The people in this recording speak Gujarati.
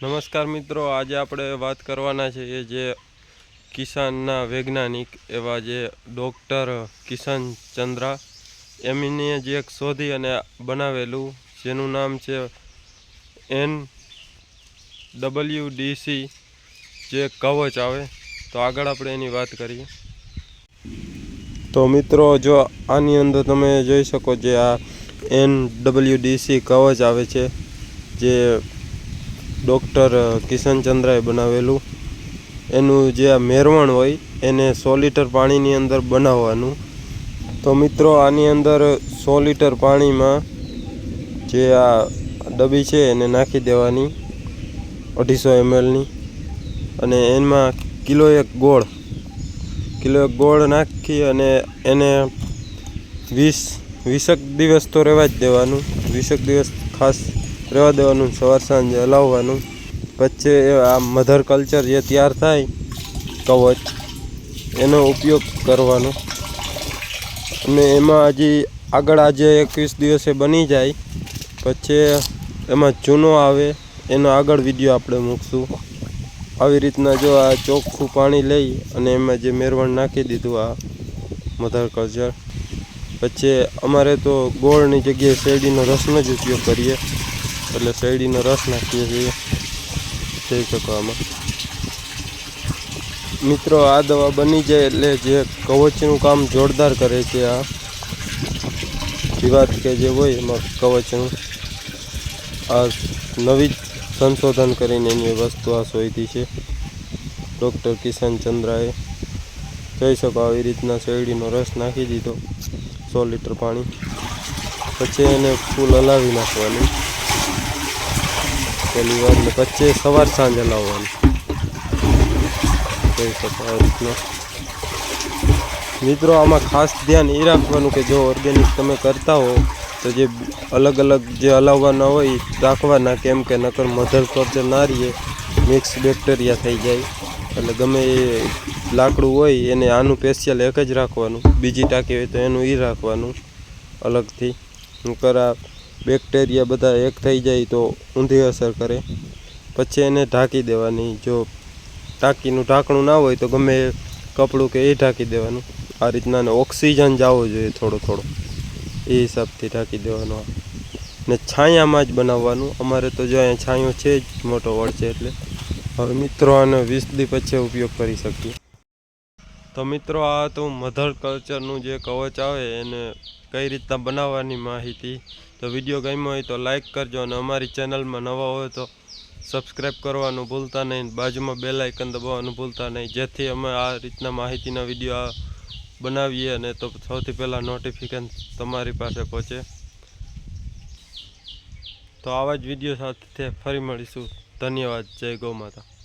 નમસ્કાર મિત્રો, આજે આપણે વાત કરવાના છે એ જે કિસાનના વૈજ્ઞાનિક એવા જે ડૉક્ટર કિશન ચંદ્રા, એમને જે એક શોધી અને બનાવેલું, જેનું નામ છે એન ડબલ્યુ ડીસી જે કવચ આવે. તો આગળ આપણે એની વાત કરીએ. તો મિત્રો, જો આની અંદર તમે જોઈ શકો જે આ એન ડબલ્યુ ડીસી કવચ આવે છે, જે ડૉક્ટર કિશનચંદ્રાએ બનાવેલું. એનું જે આ મેરવણ હોય, એને સો લીટર પાણીની અંદર બનાવવાનું. તો મિત્રો, આની અંદર સો લીટર પાણીમાં જે આ ડબ્બી છે, એને નાખી દેવાની અઢીસો એમએલની. અને એમાં કિલો એક ગોળ, કિલો એક ગોળ નાખી અને એને વીસ, વીસેક દિવસ તો રહેવા જ દેવાનું. વીસેક દિવસ ખાસ રહેવા દેવાનું, સવાર સાંજ હલાવવાનું. પછી આ મધર કલ્ચર જે તૈયાર થાય, કવચ, એનો ઉપયોગ કરવાનો. અને એમાં હજી આગળ આજે એકવીસ દિવસે બની જાય. પછી એમાં ચૂનો આવે, એનો આગળ વીડિયો આપણે મૂકશું. આવી રીતના જો આ ચોખ્ખું પાણી લઈ અને એમાં જે મેરવણ નાખી દીધું આ મધર કલ્ચર પછી અમારે તો ગોળની જગ્યાએ શેરડીનો રસનો જ ઉપયોગ કરીએ. એટલે શેરડીનો રસ નાખીએ છીએ. જઈ શકો આમાં. મિત્રો, આ દવા બની જાય એટલે જે કવચનું કામ જોરદાર કરે છે આ. જીવાત કે જે હોય એમાં કવચનું. આ નવી સંશોધન કરીને એની વસ્તુ આ શોધી છે. ડૉક્ટર કિશન ચંદ્રાએ. જોઈ શકો આવી રીતના શેરડીનો રસ નાખી દીધો. સો લીટર પાણી. પછી એને ફૂલ હલાવી નાખવાનું. પહેલી વાર પછી સવાર સાંજે હલાવવાનું. જોઈ શકો આ મિત્રો, આમાં ખાસ ધ્યાન એ રાખવાનું કે જો ઓર્ગેનિક તમે કરતા હો, તો જે અલગ અલગ જે હલાવવાના હોય રાખવાના કેમ કે નકર મધર કલ્ચર ના રહીએ, મિક્સ બેક્ટેરિયા થઈ જાય. એટલે ગમે એ લાકડું હોય એને આનું સ્પેશિયલ એક જ રાખવાનું. બીજી ટાંકી હોય તો એનું એ રાખવાનું અલગથી. નકર આ બેક્ટેરિયા બધા એક થઈ જાય તો ઊંધી અસર કરે. પછી એને ઢાંકી દેવાની. જો ટાંકીનું ઢાંકણું ના હોય તો ગમે કપડું કે એ ઢાંકી દેવાનું. આ રીતના ઓક્સિજન ઓક્સિજન જવો જોઈએ થોડો થોડો. એ હિસાબથી ઢાંકી દેવાનો. ને છાયામાં જ બનાવવાનું. અમારે તો જો અહીંયા છાંયો છે જ, મોટો વડ છે એટલે. હવે મિત્રો આનો વીસ દી પછી ઉપયોગ કરી શકીએ. તો મિત્રો, આ હતું મધર કલ્ચરનું જે કવચ આવે એને કઈ રીતના બનાવવાની માહિતી તો વીડિયો ગમ્યો હોય તો લાઇક કરજો અને અમારી ચેનલમાં નવા હોય તો સબસ્ક્રાઈબ કરવાનું ભૂલતા નહીં. બાજુમાં બેલ આઇકન દબાવવાનું ભૂલતા નહીં. જેથી અમે આ રીતના માહિતીના વીડિયો બનાવીએ અને તો સૌથી પહેલાં નોટિફિકેશન તમારી પાસે પહોંચે. તો આવા જ વીડિયો સાથે ફરી મળીશું. ધન્યવાદ. જય ગૌ માતા.